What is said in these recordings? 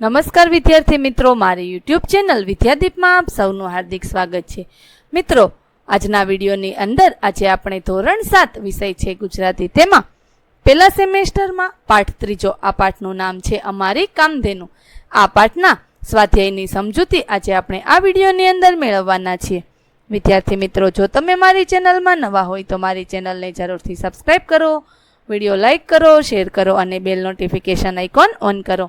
નમસ્કાર વિદ્યાર્થી મિત્રો, મારી યુટ્યુબ ચેનલ વિદ્યાદીપમાં આપ સૌનું હાર્દિક સ્વાગત છે. મિત્રો, આજના વિડીયોની અંદર આજે આપણે ધોરણ સાત વિષય છે ગુજરાતી. તેમાં પહેલા સેમેસ્ટરમાં પાઠ ત્રીજો, આ પાઠનું નામ છે અમારી કામધેનુ. આ પાઠના સ્વાધ્યાયની સમજૂતી આજે આપણે આ વિડીયોની અંદર મેળવવાના છીએ. વિદ્યાર્થી મિત્રો, જો તમે મારી ચેનલમાં નવા હોય તો મારી ચેનલને જરૂરથી સબસ્ક્રાઈબ કરો, વીડિયો લાઇક કરો શેર કરો અને બેલ નોટિફિકેશન આઇકોન ઓન કરો.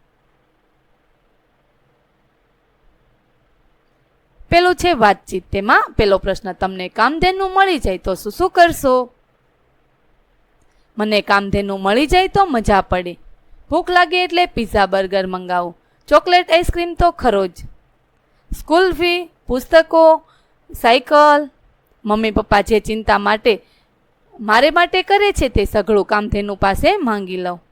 પેલું છે વાતચીત. તેમાં પેલો પ્રશ્ન, તમને કામધેનું મળી જાય તો શું શું કરશો? મને કામધેનું મળી જાય તો મજા પડે. ભૂખ લાગે એટલે પીઝા બર્ગર મંગાવું. ચોકલેટ આઈસ્ક્રીમ તો ખરો જ. સ્કૂલ ફી, પુસ્તકો, સાયકલ. મમ્મી પપ્પા જે ચિંતા માટે, મારે માટે કરે છે તે સઘળું કામધેનું પાસે માંગી લઉં.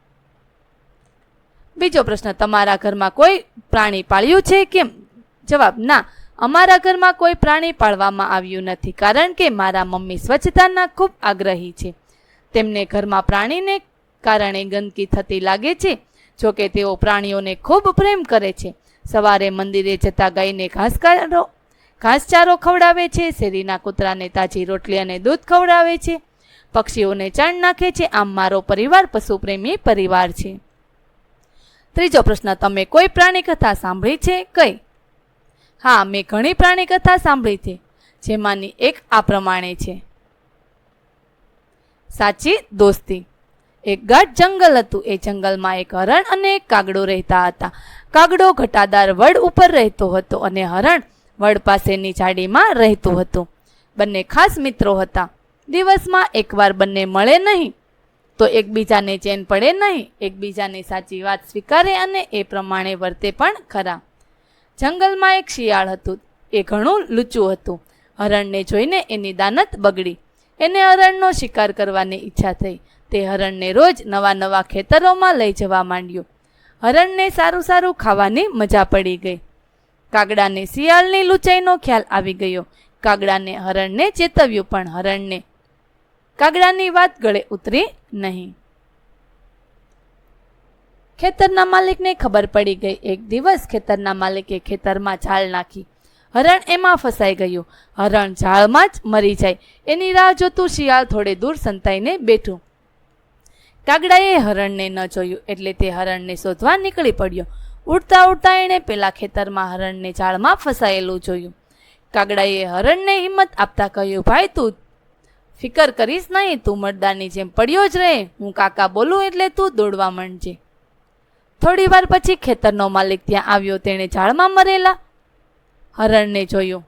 બીજો પ્રશ્ન, તમારા ઘરમાં કોઈ પ્રાણી પાળ્યું છે? કેમ? જવાબ, ના અમારા ઘરમાં કોઈ પ્રાણી પાળવામાં આવ્યું નથી, કારણ કે મારા મમ્મી સ્વચ્છતાના ખૂબ આગ્રહી છે. તેમને ઘરમાં પ્રાણીને કારણે ગંદકી થતી લાગે છે જોકે તેઓ પ્રાણીઓને ખૂબ પ્રેમ કરે છે. સવારે મંદિરે જતા ગાયને ઘાસચારો ઘાસચારો ખવડાવે છે, શેરીના કૂતરાને તાજી રોટલી અને દૂધ ખવડાવે છે. પક્ષીઓને ચણ નાખે છે, આમ મારો પરિવાર પશુપ્રેમી પરિવાર છે. ત્રીજો પ્રશ્ન, તમે કોઈ પ્રાણી કથા સાંભળી છે? કઈ? હા, મેં ઘણી પ્રાણી કથા સાંભળી છે, જેમાંની એક આ પ્રમાણે છે. સાચી દોસ્તી. એક ગાઢ જંગલ હતું, એ જંગલમાં એક હરણ અને એક કાગડો રહેતા હતા. કાગડો ઘટાદાર વડ ઉપર રહેતો હતો અને હરણ વડ પાસેની ઝાડીમાં રહેતું હતું. બંને ખાસ મિત્રો હતા. દિવસમાં એકવાર બંને મળે નહીં, તો એકબીજાને ચેન પડે નહીં, એકબીજાની સાચી વાત સ્વીકારે અને એ પ્રમાણે વર્તે પણ ખરા. જંગલમાં એક શિયાળ હતું. એ ઘણું લૂચું હતું. હરણને જોઈને એની દાનત બગડી. એને હરણનો શિકાર કરવાની ઈચ્છા થઈ. તે હરણને રોજ નવા નવા ખેતરોમાં લઈ જવા માંડ્યું. હરણને સારું સારું ખાવાની મજા પડી ગઈ. કાગડાને શિયાળની લૂંચાઈનો ખ્યાલ આવી ગયો. કાગડાને હરણને ચેતવ્યું પણ હરણને કાગડાની વાત ગળે ઉતરી નહીં. ખેતરના માલિકને ખબર પડી ગઈ. એક દિવસ ખેતરના માલિકે ખેતરમાં ઝાડ નાખી. હરણ એમાં ફસાઈ ગયું. હરણ ઝાડમાં જ મરી જાય. એની રાહ જોતું શિયાળ થોડે દૂર સંતાઈને બેઠું. કાગડાએ હરણને ન જોયું એટલે તે હરણને શોધવા નીકળી પડ્યો. ઉડતા ઉડતા એણે પેલા ખેતરમાં હરણને ઝાડમાં ફસાયેલું જોયું. કાગડાએ હરણને હિંમત આપતા કહ્યું, ભાઈ, તું ફિકર કરીશ નહીં. તું મરદાની જેમ પડ્યો જ રહે. હું કાકા બોલું એટલે તું દોડવા માંડજે. થોડી વાર પછી ખેતરનો માલિક ત્યાં આવ્યો, તેણે ઝાડમાં મરેલા. હરણને જોયું.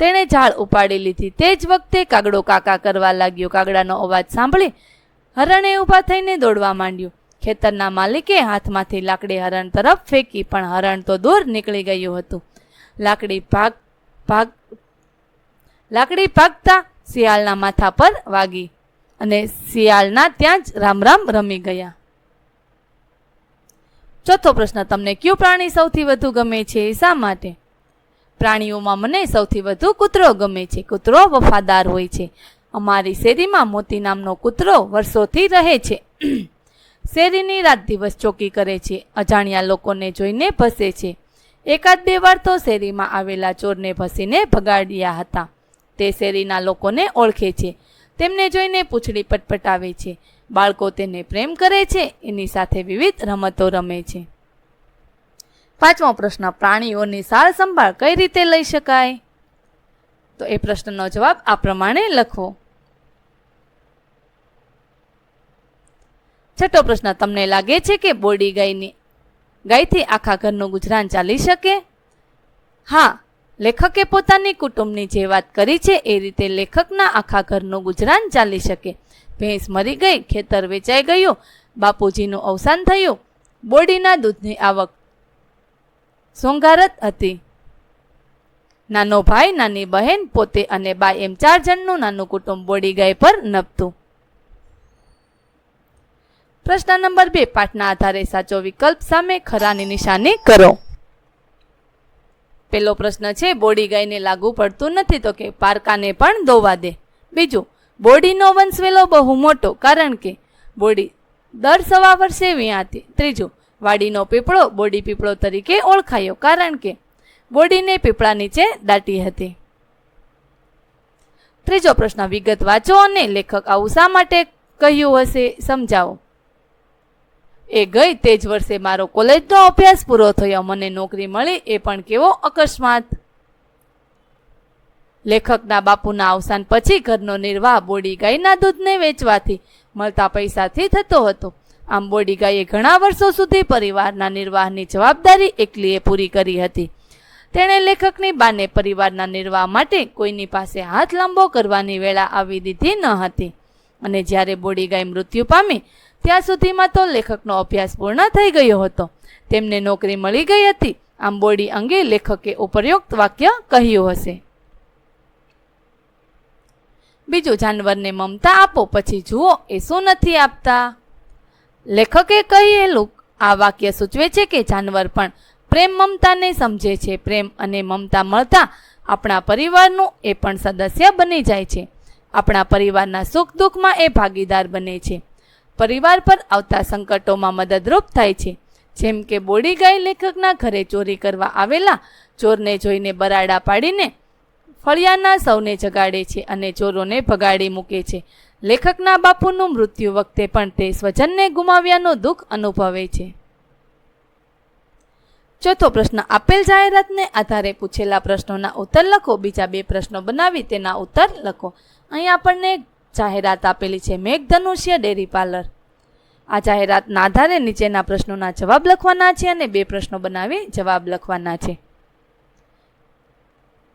તેણે ઝાડ ઉપાડી લીધી. તે જ વખતે કાગડો કાકા કરવા લાગ્યો. કાગડાનો અવાજ સાંભળી હરણે ઊભા થઈને દોડવા માંડ્યું. ખેતરના માલિકે હાથમાંથી લાકડી હરણ તરફ ફેંકી, પણ હરણ તો દૂર નીકળી ગયું હતું. લાકડી ભાગ ભાગ, લાકડી ભાગતા શિયાળના માથા પર વાગી અને શિયાળના ત્યાં જ રામ રામ રમી ગયા. ચોથો પ્રશ્ન, તમને કયું પ્રાણી સૌથી વધુ ગમે છે? શા માટે? પ્રાણીઓમાં મને સૌથી વધુ કૂતરો ગમે છે. કૂતરો વફાદાર હોય છે. અમારી શેરીમાં મોતી નામનો કૂતરો વર્ષોથી રહે છે. શેરીની રાત દિવસ ચોકી કરે છે. અજાણ્યા લોકોને જોઈને ભસે છે. એકાદ બે વાર તો શેરીમાં આવેલા ચોરને ભસીને ભગાડ્યા હતા. તે શેરીના લોકોને ઓળખે છે. તેમને જોઈને પૂંછડી પટપટાવે છે. બાળકો તેને પ્રેમ કરે છે, એની સાથે વિવિધ રમતો રમે છે. પાંચમો પ્રશ્ન, પ્રાણીઓની સાર સંભાળ કઈ રીતે લઈ શકાય? તો એ પ્રશ્નનો જવાબ આ પ્રમાણે લખો. છઠ્ઠો પ્રશ્ન, તમને લાગે છે કે બોડી ગાયની ગાયથી આખા ઘરનું ગુજરાન ચાલી શકે? હા લેખકે પોતાની કુટુંબની જે વાત કરી છે, એ રીતે લેખકના આખા ઘરનું ગુજરાન ચાલી શકે. ભેંસ મરી ગઈ, ખેતર વેચાઈ ગયું, બાપુજીનું અવસાન થયું, બોડીના દૂધની આવક સોંગારત હતી. નાનો ભાઈ, નાની બહેન, પોતે અને બા એમ ચાર જણનું નાનું કુટુંબ બોડી ગાય પર નભતું પ્રશ્ન નંબર બે, પાઠના આધારે સાચો વિકલ્પ સામે ખરાની નિશાની કરો. પેલો પ્રશ્ન છે, બોડી ગાયને લાગુ પડતું નથી તો કે પારકાને પણ દોવા દે. બીજું, બોડીનો વંશવેલો બહુ મોટો, કારણ કે બોડી દર સવા વર્ષે વિયાતી ત્રીજું, વાડીનો પીપળો બોડી પીપળો તરીકે ઓળખાયો, કારણ કે બોડીને પીપળા નીચે દાટી હતી. ત્રીજો પ્રશ્ન, વિગત વાંચો અને લેખક આવું શા માટે કહ્યું હશે, સમજાવો. એ ગઈ તે જ વર્ષે મારો કોલેજનો અભ્યાસ પૂરો થયો. મને નોકરી મળી, એ પણ કેવો અકસ્માત. લેખકના બાપુના અવસાન પછી ઘરનો નિર્વાહ બોડી ગાયના દૂધને વેચવાથી મળતા પૈસાથી થતો હતો. આમ બોડી ગાયે ઘણા વર્ષો સુધી પરિવારના નિર્વાહની જવાબદારી એકલીએ પૂરી કરી હતી. તેણે લેખકની બાને પરિવારના નિર્વાહ માટે કોઈની પાસે હાથ લાંબો કરવાની વેળા આવી દીધી ન હતી. અને જ્યારે બોડી ગાય મૃત્યુ પામી ત્યાં સુધીમાં તો લેખકનો અભ્યાસ પૂર્ણ થઈ ગયો હતો. તેમને નોકરી મળી ગઈ હતી. આમ બોડી અંગે લેખકે ઉપરયુક્ત વાક્ય કહ્યું હશે. બીજું, જાનવરને મમતા આપો, પછી જુઓ, એ શું નથી આપતા? લેખકે કહેલું, આ વાક્ય સૂચવે છે કે જાનવર પણ પ્રેમ મમતાને સમજે છે. પ્રેમ અને મમતા મળતા આપણા પરિવારનું એ પણ સદસ્ય બની જાય છે. આપણા પરિવારના સુખ દુઃખમાં એ ભાગીદાર બને છે. પરિવાર પર આવતા સંકટોમાં મદદરૂપ થાય છે. જેમ કે બોડી ગાય લેખકના ઘરે ચોરી કરવા આવેલા, ચોરને જોઈને બરાડા પાડીને ફળિયાના સૌને જગાડે છે અને ચોરોને ભગાડી મૂકે છે. લેખકના બાપુનું મૃત્યુ વખતે પણ તે સ્વજનને ગુમાવ્યાનું દુઃખ અનુભવે છે. ચોથો પ્રશ્ન. આપેલ જાહેરાતને આધારે પૂછેલા પ્રશ્નોના ઉત્તર લખો. બીજા બે પ્રશ્નો બનાવી તેના ઉત્તર લખો. અહીં આપણને જાહેરાત આપેલી છે મેઘધનુષ્ય ડેરી પાર્લર. આ જાહેરાતના આધારે નીચેના પ્રશ્નોના જવાબ લખવાના છે અને બે પ્રશ્નો બનાવી જવાબ લખવાના છે.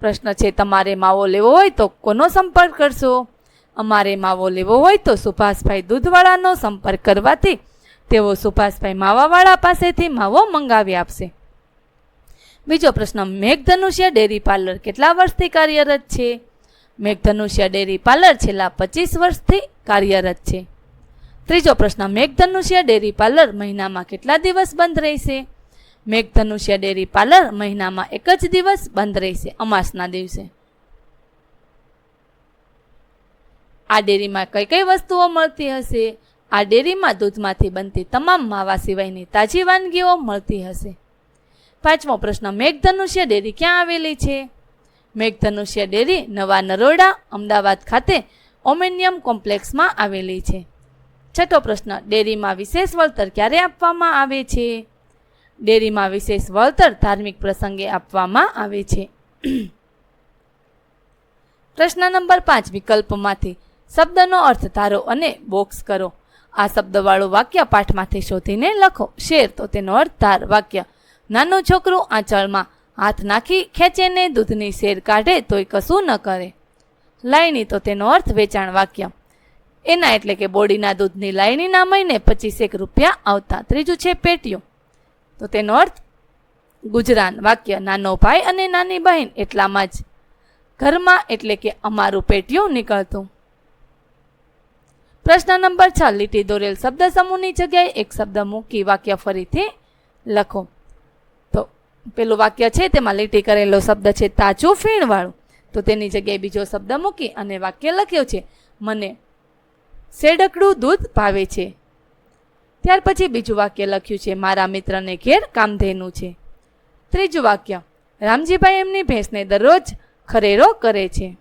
પ્રશ્ન છે, તમારે માવો લેવો હોય તો કોનો સંપર્ક કરશો? અમારે માવો લેવો હોય તો સુભાષભાઈ દૂધવાળાનો સંપર્ક કરવાથી તેઓ સુભાષભાઈ માવાવાળા પાસેથી માવો મંગાવી આપશે. બીજો પ્રશ્ન, મેઘધનુષ્ય ડેરી પાર્લર કેટલા વર્ષથી કાર્યરત છે? મેઘધનુષ્ય ડેરી પાર્લર છેલ્લા પચીસ વર્ષથી કાર્યરત છે. ત્રીજો પ્રશ્ન, મેઘધનુષ્ય ડેરી પાર્લર મહિનામાં કેટલા દિવસ બંધ રહેશે? મેઘધનુષ્ય ડેરી પાર્લર મહિનામાં એક જ દિવસ બંધ રહેશે, અમાસના દિવસે. આ ડેરીમાં કઈ કઈ વસ્તુઓ મળતી હશે? આ ડેરીમાં દૂધમાંથી બનતી તમામ માવા સિવાયની તાજી વાનગીઓ મળતી હશે. પાંચમો પ્રશ્ન, મેઘધનુષ્ય ડેરી ક્યાં આવેલી છે? મેઘધનુષ્ય ડેરી નવા નરોડા અમદાવાદ ખાતે ઓમેનિયમ કોમ્પ્લેક્સમાં આવેલી છે. છઠ્ઠો પ્રશ્ન, ડેરીમાં વિશેષ વળતર ક્યારે આપવામાં આવે છે? ડેરીમાં વિશેષ વળતર ધાર્મિક પ્રસંગે આપવામાં આવે છે. પ્રશ્ન નંબર પાંચ, વિકલ્પમાંથી શબ્દનો અર્થ ધારો અને બોક્સ કરો. આ શબ્દવાળું વાક્ય પાઠમાંથી શોધીને લખો. શેર તો તેનો અર્થ ધાર વાક્ય. નાનું છોકરું આંચળમાં હાથ નાખી ખેંચે ને દૂધની શેર કાઢે તોય કશું ન કરે. લાયણી તો તેનો અર્થ વેચાણ વાક્ય. એના એટલે કે બોડીના દૂધની લાયણીના મહિને પચીસેક રૂપિયા આવતા ત્રીજું છે પેટીયું તો તેનો અર્થ, ગુજરાન વાક્ય નાનો ભાઈ અને નાની બહેન એટલામાં જ. ઘરમાં એટલે કે અમારું પેટીયું નીકળતું. પ્રશ્ન નંબર છ, લીટી દોરેલ શબ્દ સમૂહની જગ્યાએ એક શબ્દ મૂકી વાક્ય ફરીથી લખો. પેલું વાક્ય છે, તેમાં લીટી કરેલો શબ્દ છે, તાજું ફીણવાળું. તો તેની જગ્યાએ બીજો શબ્દ મૂકી અને વાક્ય લખ્યો છે, મને શેડકડું દૂધ ભાવે છે. ત્યાર પછી બીજું વાક્ય લખ્યું છે, મારા મિત્રને ઘેર કામધેનું છે. ત્રીજું વાક્ય, રામજીભાઈ એમની ભેંસને દરરોજ ખરેરો કરે છે.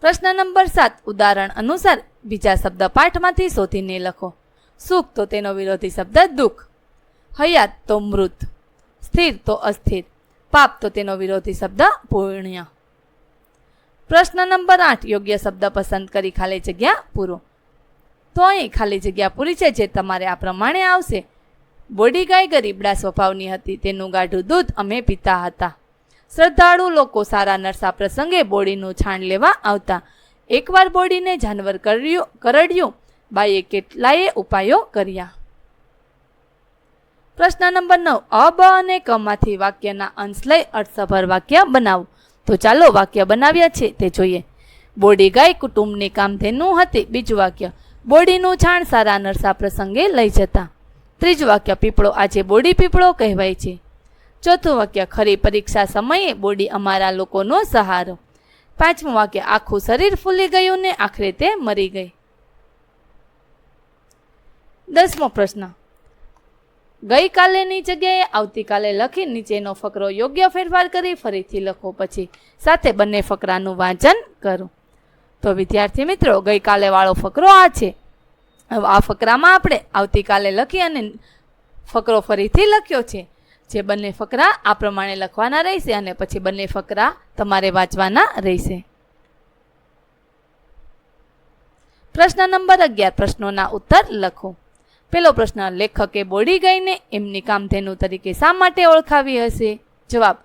પ્રશ્ન નંબર સાત, ઉદાહરણ અનુસાર બીજા શબ્દ પાઠમાંથી શોધીને લખો. સુખ તો તેનો વિરોધી શબ્દ, દુઃખ. હયાત તો મૃત, સ્થિર તો અસ્થિર, પાપ તો તેનો વિરોધી શબ્દ પૂર્ણ્ય. પ્રશ્ન નંબર આઠ, યોગ્ય શબ્દ પસંદ કરી ખાલી જગ્યા પૂરો. તો અહીં ખાલી જગ્યા પૂરી છે જે તમારે આ પ્રમાણે આવશે. બોડી ગાય ગરીબડા સ્વભાવની હતી, તેનું ગાઢું દૂધ અમે પીતા હતા. શ્રદ્ધાળુ લોકો સારા નરસા પ્રસંગે બોડીનું છાણ લેવા આવતા. એકવાર બોડીને જાનવર કર્યું કરડ્યું, બાઈએ કેટલાયે ઉપાયો કર્યા. પ્રશ્ન નંબર નવ અ બ અને કમાંથી વાક્યના અંશ લઈ અર્થસભર વાક્ય બનાવો. તો ચાલો વાક્ય બનાવ્યા છે તે જોઈએ. બોડી ગાય કુટુંબની કામધેનું હતી, બીજું વાક્ય. બોડીનું છાણ સારા નરસા પ્રસંગે લઈ જતા. ત્રીજું વાક્ય, પીપળો આજે બોડી પીપળો કહેવાય છે. ચોથું વાક્ય, ખરી પરીક્ષા સમયે બોડી અમારા લોકોનો સહારો. પાંચમું વાક્ય, આખું શરીર ફૂલી ગયું ને આખરે તે મરી ગઈ. દસમો પ્રશ્ન ગઈકાલેની જગ્યાએ આવતીકાલે લખી નીચેનો ફકરો યોગ્ય ફેરફાર કરી ફરીથી લખો પછી સાથે બંને ફકરાનું વાંચન કરો. તો વિદ્યાર્થી મિત્રો ગઈકાલે વાળો ફકરો આ છે. આ ફકરામાં આપણે આવતીકાલે લખી અને ફકરો ફરીથી લખ્યો છે. જે બંને ફકરા આ પ્રમાણે લખવાના રહેશે અને પછી બંને ફકરા તમારે વાંચવાના રહેશે. પ્રશ્ન નંબર અગિયાર, પ્રશ્નોના ઉત્તર લખો. પેલો પ્રશ્ન, લેખકે બોડી ગઈને એમની કામધેનુ તરીકે શા માટે ઓળખાવી હશે? જવાબ,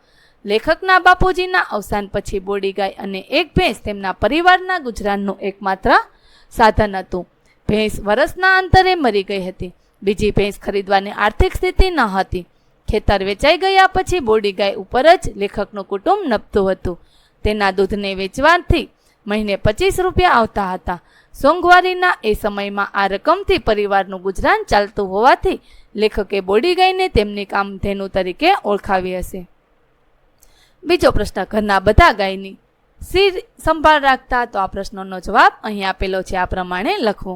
લેખકના બાપુજીના અવસાન પછી બોડી ગાય અને એક ભેંસ તેમના પરિવારના ગુજરાનનું એકમાત્ર સાધન હતું. ભેંસ વરસના અંતરે મરી ગઈ હતી. બીજી ભેંસ ખરીદવાની આર્થિક સ્થિતિ ન હતી. ખેતર વેચાઈ ગયા પછી બોડી ગાય ઉપર જ લેખકનું કુટુંબ નપતું હતું. તેના દૂધને વેચવાથી મહિને પચીસ રૂપિયા આવતા હતા. સોંગવારીના એ સમયમાં આ રકમથી પરિવારનું ગુજરાન ચાલતું હોવાથી લેખકે બોડી ગાયને તેમની કામધેનુ તરીકે ઓળખાવી હશે. બીજો પ્રશ્ન, ઘરના બધા ગાયની સી સંભાળ રાખતા તો આ પ્રશ્નનો જવાબ અહીં આપેલો છે. આ પ્રમાણે લખવો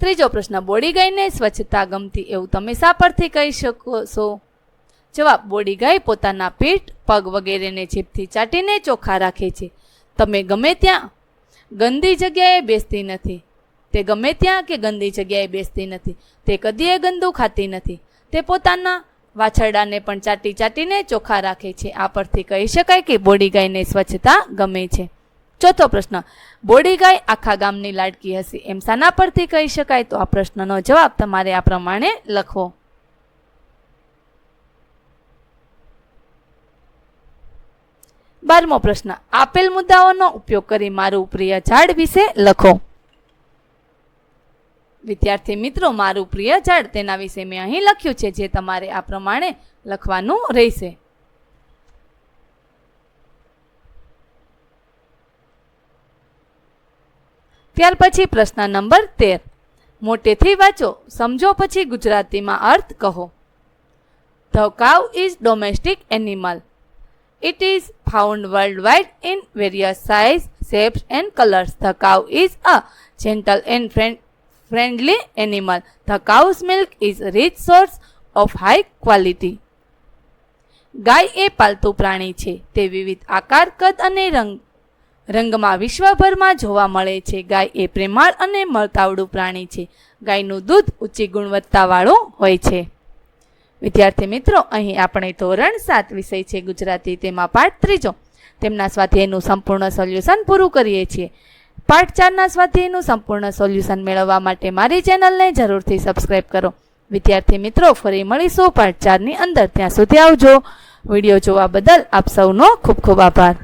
ત્રીજો પ્રશ્ન, બોડી ગાયને સ્વચ્છતા ગમતી એવું તમે શા પરથી કહી શકો છો? જવાબ બોડી ગાય, પોતાના પીઠ પગ વગેરેને જીભથી ચાટીને ચોખ્ખા રાખે છે. તમે ગમે ત્યાં ગંદી જગ્યાએ બેસતી નથી. તે ગમે ત્યાં કે ગંદી જગ્યાએ બેસતી નથી. તે કદીએ ગંદુ ખાતી નથી. તે પોતાના વાછરડાને પણ ચાટી ચાટીને ચોખ્ખા રાખે છે. આ પરથી કહી શકાય કે બોડી ગાયને સ્વચ્છતા ગમે છે. ચોથો પ્રશ્ન, બોડી ગાય આખા ગામની લાડકી હશે એમ શાના પરથી કહી શકાય? તો આ પ્રશ્નનો જવાબ તમારે આ પ્રમાણે લખવો બારમો પ્રશ્ન. આપેલ મુદ્દાઓનો ઉપયોગ કરી મારું પ્રિય ઝાડ વિશે લખો. વિદ્યાર્થી મિત્રો, મારું પ્રિય ઝાડ તેના વિશે મેં અહીં લખ્યું છે, જે તમારે આ પ્રમાણે લખવાનું રહેશે. ત્યાર પછી પ્રશ્ન નંબર તેર. મોટેથી વાંચો, સમજો પછી ગુજરાતીમાં અર્થ કહો. The cow is domestic animal. It is found worldwide in various size, shapes and colors. The cow is a gentle and friend- friendly animal. The cow's milk is a rich source of high quality. ગાય એ પાલતુ પ્રાણી છે તે વિવિધ આકાર કદ અને રંગ રંગમાં વિશ્વભરમાં જોવા મળે છે ગાય એ પ્રેમાળ અને મળતાવડું પ્રાણી છે ગાયનું દૂધ ઊંચી ગુણવત્તાવાળું હોય છે વિદ્યાર્થી મિત્રો, અહીં આપણે ધોરણ સાત વિષય છે ગુજરાતી, તેમાં પાઠ ત્રીજો. તેમના સ્વાધ્યાયનું સંપૂર્ણ સોલ્યુશન પૂરું કરીએ છીએ. પાઠ ચારના સ્વાધ્યાયનું સંપૂર્ણ સોલ્યુશન મેળવવા માટે મારી ચેનલને જરૂરથી સબસ્ક્રાઇબ કરો. વિદ્યાર્થી મિત્રો, ફરી મળીશું પાઠ ચારની અંદર. ત્યાં સુધી આવજો. વીડિયો જોવા બદલ આપ સૌનો ખૂબ ખૂબ આભાર.